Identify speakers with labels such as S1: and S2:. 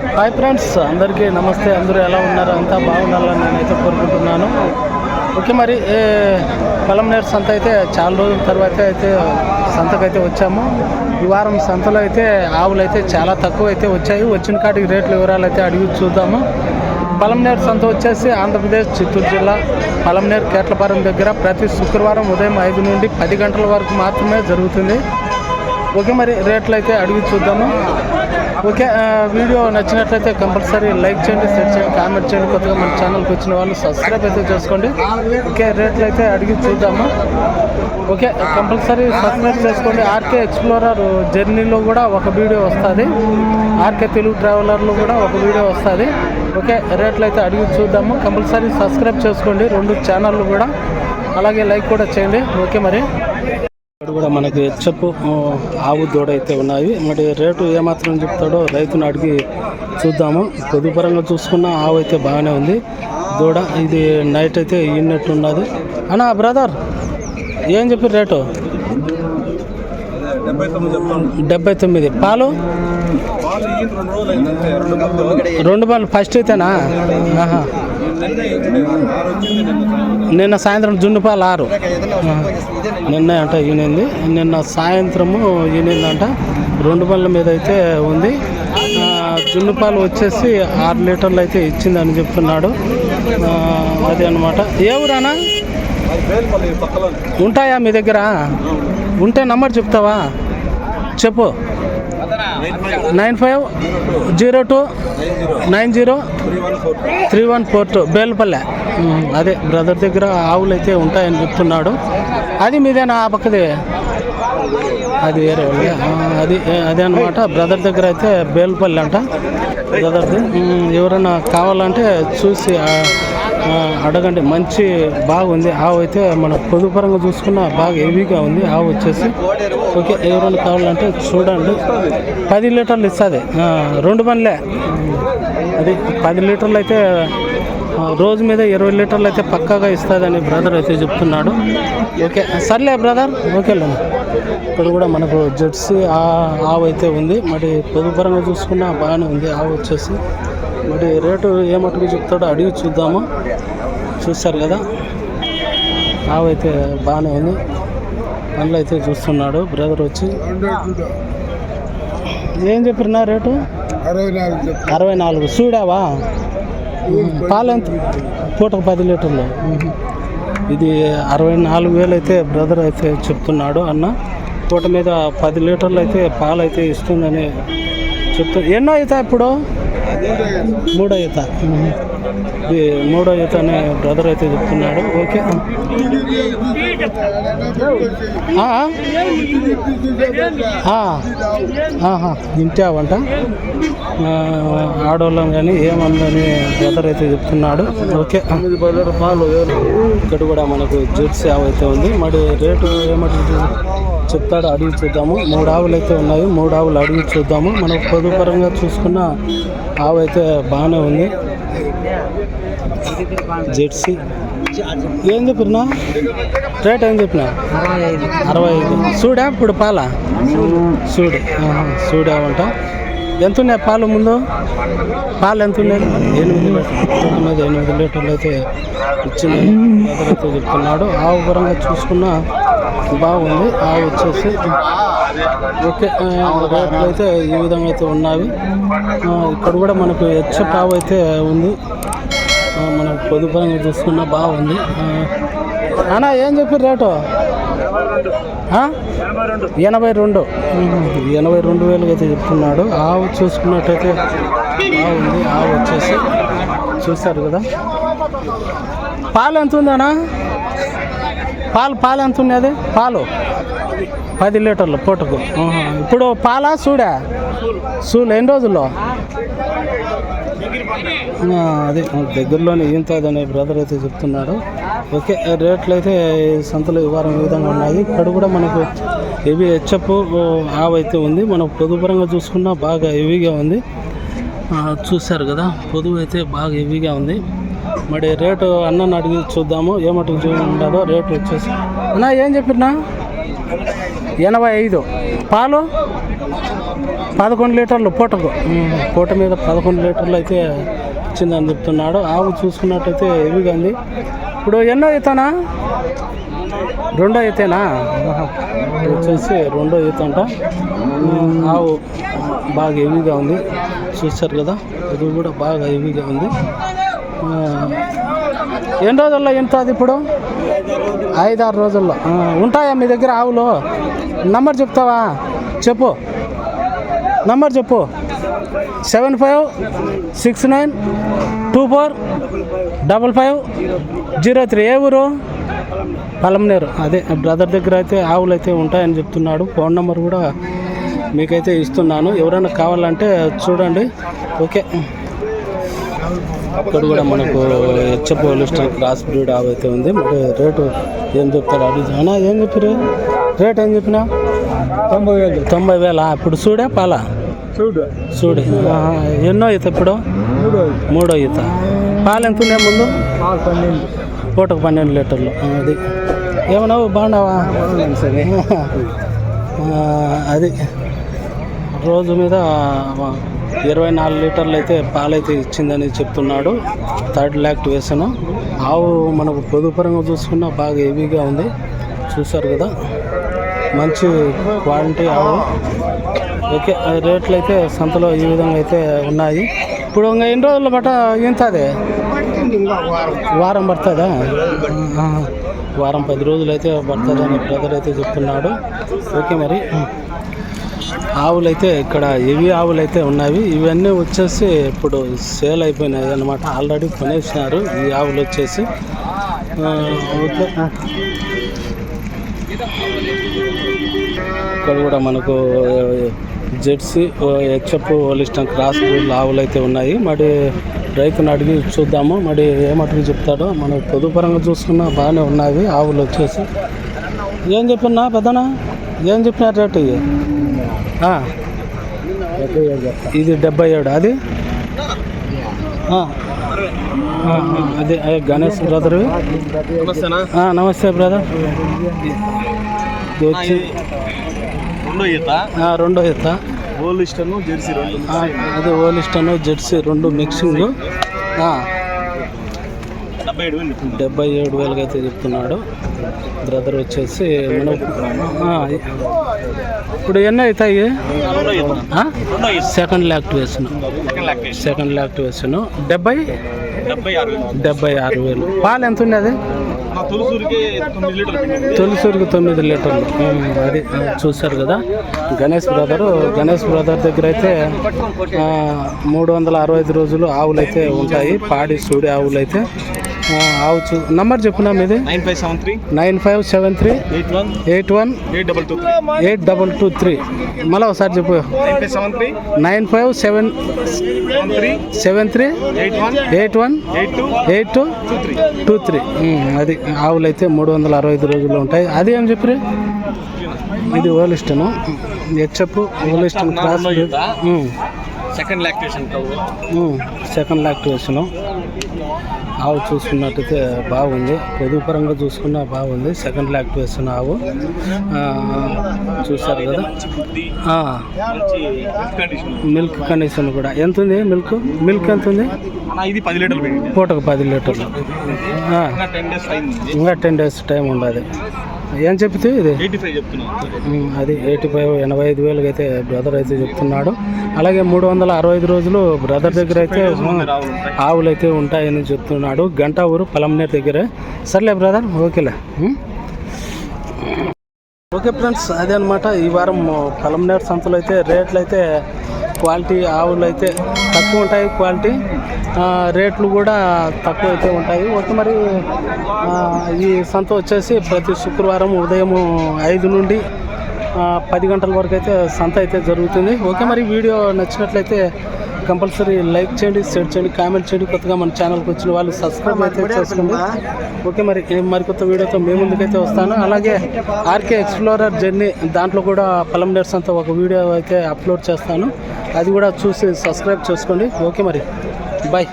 S1: Hi friends అందరికీ నమస్తే. అందరూ ఎలా ఉన్నారు? అంతా బాగుండాలని నేనైతే కోరుకుంటున్నాను. ఓకే మరి ఏ, పలంనేరు సంత అయితే చాలా రోజుల తర్వాత అయితే సంతకైతే వచ్చాము. ఈ వారం సంతలో అయితే ఆవులు అయితే చాలా తక్కువ అయితే వచ్చాయి. వచ్చిన కాటికి రేట్ల వివరాలు అయితే అడిగి చూద్దాము. పలంనేరు సంత వచ్చేసి ఆంధ్రప్రదేశ్ చిత్తూరు జిల్లా పలంనేరు కేట్లపారం దగ్గర ప్రతి శుక్రవారం ఉదయం ఐదు నుండి పది గంటల వరకు మాత్రమే జరుగుతుంది. ఓకే మరి రేట్లు అయితే అడిగి చూద్దాము. ఓకే వీడియో నచ్చినట్లయితే కంపల్సరీ లైక్ చేయండి షేర్ చేయండి కామెంట్ చేయండి. కొత్తగా మన ఛానల్కి వచ్చిన వాళ్ళు సబ్స్క్రైబ్ అయితే చేసుకోండి. ఓకే రేట్లు అయితే అడిగి చూద్దాము. ఓకే కంపల్సరీ సబ్స్క్రైబ్ చేసుకోండి. ఆర్కే ఎక్స్ప్లోరర్ జర్నీలో కూడా ఒక వీడియో వస్తుంది. ఆర్కే తెలుగు ట్రావెలర్లో కూడా ఒక వీడియో వస్తుంది. ఓకే రేట్లు అయితే అడిగి చూద్దాము. కంపల్సరీ సబ్స్క్రైబ్ చేసుకోండి. రెండు ఛానళ్ళు కూడా. అలాగే లైక్ కూడా చేయండి. ఓకే మరి. ఇక్కడ కూడా మనకి చెప్పు. ఆవు దూడ అయితే ఉన్నాయి. మరి రేటు ఏమాత్రం చెప్తాడో రైతును అడిగి చూద్దాము. పొదుపరంగా చూసుకున్న ఆవు అయితే బాగానే ఉంది. దూడ ఇది నైట్ అయితే ఈనట్టు ఉన్నది. అన్నా బ్రదర్ ఏం చెప్పి రేటు?
S2: డెబ్బై తొమ్మిది
S1: పాలు?
S2: రెండు
S1: పాలు ఫస్ట్ అయితేనా? ఆహా.
S2: నిన్న సాయంత్రం.
S1: జున్ను పాలు ఆరు. నిన్న అంట ఈనింది నిన్న సాయంత్రము ఈనిందంట రెండు పళ్ళ మీద అయితే ఉంది. జున్ను పాలు వచ్చేసి ఆరు లీటర్లు అయితే ఇచ్చిందని చెప్తున్నాడు. అదే అనమాట ఏ ఊరానా ఉంటాయా మీ దగ్గర? ఉంటే నంబర్ చెప్తావా? చెప్పు. Nine five zero two nine zero
S2: three one four
S1: two Belpalle. అదే బ్రదర్ దగ్గర ఆవులు అయితే ఉంటాయని చెప్తున్నాడు. అది మీదేనా ఆ పక్కది? అది వేరే వాళ్ళది అది అదే అనమాట బ్రదర్ దగ్గర అయితే బేల్పల్లి అంట. బ్రదర్ది ఎవరైనా కావాలంటే చూసి అడగండి. మంచి బాగుంది. ఆవు అయితే మన పొదుపరంగా చూసుకున్న బాగా హెవీగా ఉంది. ఆవు వచ్చేసి ఓకే ఎవరైనా కావాలంటే చూడండి. పది లీటర్లు ఇస్తుంది. రెండు పనులే అది పది లీటర్లు అయితే రోజు మీద ఇరవై లీటర్లు అయితే పక్కాగా ఇస్తుందని బ్రదర్ అయితే చెప్తున్నాడు. ఓకే సర్లే బ్రదర్. ఓకేలే ఇక్కడ కూడా మనకు జెర్సీ ఆ- ఆవు అయితే ఉంది. మరి పొదుపరంగా చూసుకున్నా బాగానే ఉంది. ఆవు వచ్చేసి మరి రేటు ఏమట్టు చెప్తాడో అడిగి చూద్దాము. చూస్తారు కదా. నావైతే బాగానే ఉంది. పనులు అయితే చూస్తున్నాడు. బ్రదర్ వచ్చి. ఏం చెప్పినా రేటు?
S2: అరవై నాలుగు.
S1: అరవై నాలుగు చూడావా పాలు ఎంత? పూటకు పది లీటర్లు. ఇది అరవై నాలుగు వేలు అయితే బ్రదర్ అయితే చెప్తున్నాడు అన్న. పూట మీద పది లీటర్లు అయితే పాలు అయితే ఇస్తుందని చెప్తు ఎన్నో అవుతాయి ఇప్పుడు? మూడో ఈత. ఇది మూడో ఈత అని బ్రదర్ అయితే చెప్తున్నాడు. ఓకే. ఆ? ఆహా ఇంటావంట ఆడవాళ్ళం కానీ ఏమందని బ్రదర్ అయితే చెప్తున్నాడు. ఓకే. పాలు ఇక్కడ కూడా మనకు జెర్సీ ఆవు అయితే ఉంది. మరి రేటు ఏమంటుంది చెప్తాడు అడిగి చూద్దాము. మూడు ఆవులు అయితే ఉన్నాయి మూడు ఆవులు అడిగి చూద్దాము. మనకు పొదుపరంగా చూసుకున్న ఆవు అయితే బాగానే ఉంది. జెర్సీ. ఏం చెప్పినా? రేట్ ఏం చెప్పినా? అరవై ఐదు. చూడా ఇప్పుడు పాల? చూడు ఆహా, చూడావంట ఎంత ఉన్నాయి పాలు ముందు? పాలు ఎంత ఉన్నాయి ఎనిమిది లీటర్లు ఎనిమిది లీటర్లు అయితే ఇచ్చింది అయితే చెప్తున్నాడు. ఆవు పరంగా చూసుకున్నా బాగుంది. ఆవు వచ్చేసి ఓకే రేట్లు అయితే ఈ విధంగా అయితే ఉన్నాయి ఇక్కడ కూడా మనకు హెచ్ఎఫ్ ఆవు అయితే ఉంది. మనం పొదుపరంగా చూసుకున్నా బాగుంది. అన్నా ఏం చెప్పి రేటు? ఎనభై రెండు. ఎనభై రెండు. వేలుగా అయితే చెప్తున్నాడు. ఆవు చూసుకున్నట్టయితే బాగుంది ఆవు వచ్చేసి చూస్తారు కదా. పాలు ఎంత ఉందన్నా? పాలు పాలు ఎంత ఉన్నది పాలు. పది లీటర్లు పూటకు. ఇప్పుడు పాలా చూడా సూలు. ఎన్ని రోజుల్లో? అదే దగ్గరలోనే ఈంతదని బ్రదర్ అయితే చెప్తున్నాడు. ఓకే రేట్లు అయితే సంతలో ఈ వారం విధంగా ఉన్నాయి. ఇక్కడ కూడా మనకు హెవీ హెచ్చప్ ఆవైతే అయితే ఉంది. మనం పొదుపరంగా చూసుకున్నా బాగా హెవీగా ఉంది. చూశారు కదా పొదువు అయితే బాగా హెవీగా ఉంది. మరి రేటు అన్నని అడిగి చూద్దాము. ఏమటుకు ఉండదో రేటు వచ్చేసి అన్నా ఏం చెప్పినా? ఎనభై ఐదు. పాలు? పదకొండు లీటర్లు పూటకు. పూట మీద పదకొండు లీటర్లు అయితే వచ్చిందని చెప్తున్నాడు. ఆవు చూసుకున్నట్టయితే హెవీగా ఉంది. ఇప్పుడు ఎన్నో ఈతనా? రెండో ఈతేనా? వచ్చేసి రెండో ఈత అంట. ఆవు బాగా హెవీగా ఉంది. చూస్తారు కదా? ఇది కూడా బాగా హెవీగా ఉంది. ఎన్ని రోజుల్లో ఇంటుంది ఇప్పుడు? ఐదారు రోజుల్లో. ఉంటాయా మీ దగ్గర ఆవులు? నంబర్ చెప్తావా? చెప్పు. నంబర్ చెప్పు. Seven five six nine two four double five zero three. ఏ ఊరు? పలంనేరు అదే బ్రదర్ దగ్గర అయితే ఆవులు అయితే ఉంటాయని చెప్తున్నాడు. ఫోన్ నెంబర్ కూడా మీకైతే ఇస్తున్నాను. ఎవరైనా కావాలంటే చూడండి. ఓకే. ఇక్కడ కూడా మనకు లిస్టర్ క్రాస్ బ్రీడ్ ఆవు అయితే ఉంది. మరి రేటు ఏం చెప్తారు? అడుగు అన్నా ఏం చెప్పారు రేట్ ఏం చెప్పినా? తొంభై వేలు తొంభై వేలా? ఇప్పుడు చూడే పాల?
S2: చూడు
S1: చూడు. ఎన్నో ఈత ఇప్పుడు?
S2: మూడు
S1: ఈత. పాలు ఎంత ఉన్నాయి ముందు? పూటకు పన్నెండు లీటర్లు. అది. ఏమన్నావు బాగున్నావా? అది. రోజు మీద ఇరవై నాలుగు లీటర్లు అయితే పాలైతే ఇచ్చిందని చెప్తున్నాడు. థర్డ్ ల్యాక్ట్ వేసాను. ఆవు మనకు పొదుపరంగా చూసుకున్న బాగా హెవీగా ఉంది. చూసారు కదా? మంచి క్వాలిటీ ఆవు. ఓకే రేట్లు అయితే సంతలో ఈ విధంగా అయితే ఉన్నాయి. ఇప్పుడు ఇంకా ఎన్ని రోజుల బట్ట ఎంత వారం పడుతుందా? వారం పది రోజులు అయితే పడుతుందని బ్రదర్ అయితే చెప్తున్నాడు. ఓకే మరి. ఆవులైతే ఇక్కడ ఇవి ఆవులైతే ఉన్నవి ఇవన్నీ వచ్చేసి ఇప్పుడు సేల్ అయిపోయినాయి అన్నమాట. ఆల్రెడీ కొనేసినారు ఈ ఆవులు వచ్చేసి. ఓకే ఇక్కడ కూడా మనకు జెర్సీ హెచ్ఎఫ్ హోలిస్టన్ క్రాస్ ఆవులు అయితే ఉన్నాయి. మరి రైతును అడిగి చూద్దాము. మరి ఏమటుకు చెప్తాడో మనం పొదుపరంగా చూసుకున్నా బాగానే ఉన్నాయి ఆవులు వచ్చేసి. ఏం చెప్పినా పెద్దనా? ఏం చెప్పినారు రేటు ఇవి? ఇది డెబ్బై ఏడు అది అదే గణేష్ బ్రదర్. నమస్తే బ్రదర్.
S2: రెండో ఈత.
S1: ఎత్త
S2: ఓల్ ఇష్టను జెర్సీ రెండు
S1: అదే ఓలిస్టన్ జెర్సీ రెండు మిక్సింగ్.
S2: డెబ్బై ఏడు వేలు
S1: వేలకి అయితే చెప్తున్నాడు. బ్రదర్ వచ్చేసి మనం ఇప్పుడు ఎన్ని అవుతాయి? Second activation
S2: second
S1: second activation డెబ్బై
S2: డెబ్బై? ఆరు వేలు
S1: డెబ్బై ఆరు వేలు. పాలు ఎంత
S2: ఉండేది? తొలిసూరికి తొమ్మిది లీటర్లు.
S1: అది చూశారు కదా. గణేష్ బ్రదరు గణేష్ బ్రదర్ దగ్గర అయితే మూడు వందల అరవై ఐదు రోజులు ఆవులు అయితే ఉంటాయి. పాడి సూడి ఆవులు అయితే ఆ, ఆవు చూ నంబర్ చెప్పునా మీది.
S2: Nine five seven three.
S1: Nine five seven three.
S2: Eight one.
S1: Eight one.
S2: Eight double two.
S1: Eight double two three. మళ్ళీ ఒకసారి చెప్పు.
S2: Nine five seven three.
S1: Nine five seven
S2: one three.
S1: Seven three.
S2: Eight one.
S1: Eight one.
S2: Eight two.
S1: Eight two.
S2: Two three.
S1: Two three. అది ఆవులు అయితే మూడు వందల అరవై ఐదు రోజులు ఉంటాయి. అది ఏం చెప్పి ఇది Holstein HF Holstein cross breed. Um,
S2: second lactation
S1: second lactation ఆవు చూసుకున్నట్టయితే బాగుంది. పొదుపు పరంగా చూసుకున్నా బాగుంది. సెకండ్ లాక్టివేషన్ ఆవు. ఆ, చూశారు కదా? మిల్క్ కండిషన్ కూడా. ఎంత ఉంది మిల్క్ మిల్క్ ఎంత ఉంది
S2: ఇది పది లీటర్లు
S1: పూటకు పది లీటర్లు.
S2: ఇంకా టెన్ డేస్
S1: టైం ఉండదు. ఏం చెప్తే ఇది?
S2: ఎయిటీ ఫైవ్ చెప్తున్నాను
S1: ఉమ్, అది ఎయిటీ ఫైవ్ ఎనభై ఐదు వేలకి అయితే బ్రదర్ అయితే చెప్తున్నాడు. అలాగే మూడు వందల అరవై ఐదు రోజులు బ్రదర్ దగ్గర అయితే ఆవులు అయితే ఉంటాయని చెప్తున్నాడు. గంట ఊరు పలంనేరు దగ్గర. సర్లే బ్రదర్ ఓకేలే. ఓకే ఫ్రెండ్స్ అదే అనమాట ఈ వారం పలంనేరు సంతలో అయితే రేట్లు అయితే క్వాలిటీ ఆవులు అయితే తక్కువ ఉంటాయి. క్వాలిటీ రేట్లు కూడా తక్కువ అయితే ఉంటాయి. ఓకే మరి ఈ సంత వచ్చేసి ప్రతి శుక్రవారం ఉదయం ఐదు నుండి పది గంటల వరకు అయితే సంత అయితే జరుగుతుంది. ఓకే మరి వీడియో నచ్చినట్లయితే కంపల్సరీ లైక్ చేయండి షేర్ చేయండి కామెంట్ చేయండి. కొత్తగా మన ఛానల్కి వచ్చిన వాళ్ళు సబ్స్క్రైబ్ అయితే చేసుకోండి. ఓకే మరి మరికొత్త వీడియోతో మీ ముందుకైతే వస్తాను. అలాగే ఆర్కే ఎక్స్ప్లోరర్ జర్నీ దాంట్లో కూడా పలం అంతా ఒక వీడియో అయితే అప్లోడ్ చేస్తాను. అది కూడా చూసి సబ్స్క్రైబ్ చేసుకోండి. ఓకే మరి. బాయ్